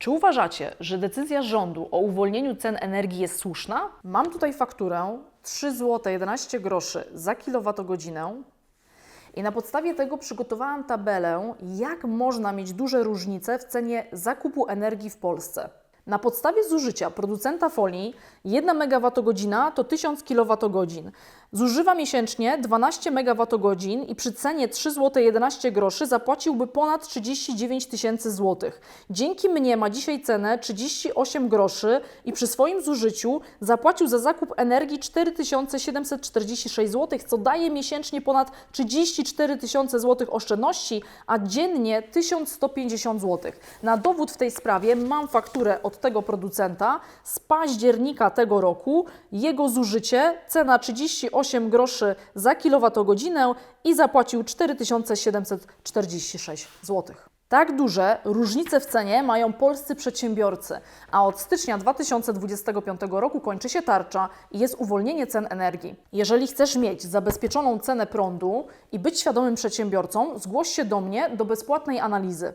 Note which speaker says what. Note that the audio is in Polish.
Speaker 1: Czy uważacie, że decyzja rządu o uwolnieniu cen energii jest słuszna? Mam tutaj fakturę 3 zł 11 groszy za kilowatogodzinę i na podstawie tego przygotowałam tabelę, jak można mieć duże różnice w cenie zakupu energii w Polsce. Na podstawie zużycia producenta folii 1 MWh to 1000 kWh. Zużywa miesięcznie 12 MWh i przy cenie 3 zł 11 groszy zapłaciłby ponad 39 tysięcy złotych. Dzięki mnie ma dzisiaj cenę 38 groszy i przy swoim zużyciu zapłacił za zakup energii 4746 zł, co daje miesięcznie ponad 34 tysiące złotych oszczędności, a dziennie 1150 zł. Na dowód w tej sprawie mam fakturę od tego producenta z października tego roku. Jego zużycie cena 38 groszy za kilowatogodzinę i zapłacił 4746 zł. Tak duże różnice w cenie mają polscy przedsiębiorcy, a od stycznia 2025 roku kończy się tarcza i jest uwolnienie cen energii. Jeżeli chcesz mieć zabezpieczoną cenę prądu i być świadomym przedsiębiorcą, zgłoś się do mnie do bezpłatnej analizy.